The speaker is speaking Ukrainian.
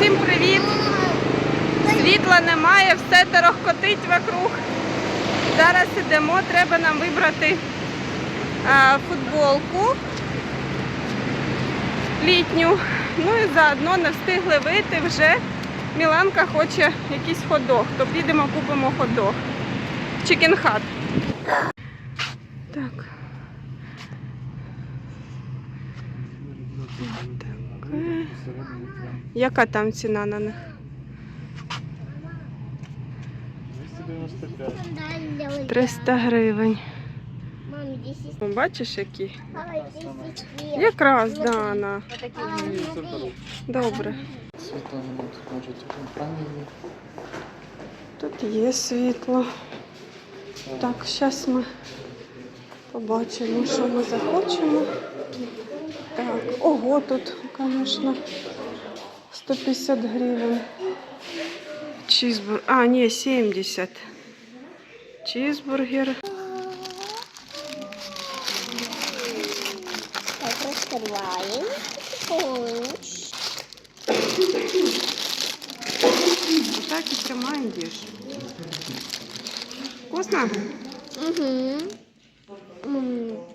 Всім привіт! Світла немає, все тарохкотить вокруг. Зараз ідемо, треба нам вибрати а, футболку літню. Ну і заодно не встигли вийти вже. Міланка хоче якийсь ходох, то підемо купимо ходох. Чікенхат. Так. Таке. Яка там ціна на них? 295. 300 гривень. Бачиш, які? Якраз, да, на. Папа, смотри. Добре. Тут є світло. Так, зараз ми побачимо, що ми захочемо. Так, ого, тут, звісно, 150 гривень. Чизбургер. А, ні, 70. Чизбургер. Так, і тримаємо їж. Вкусно? Угу. 嗯。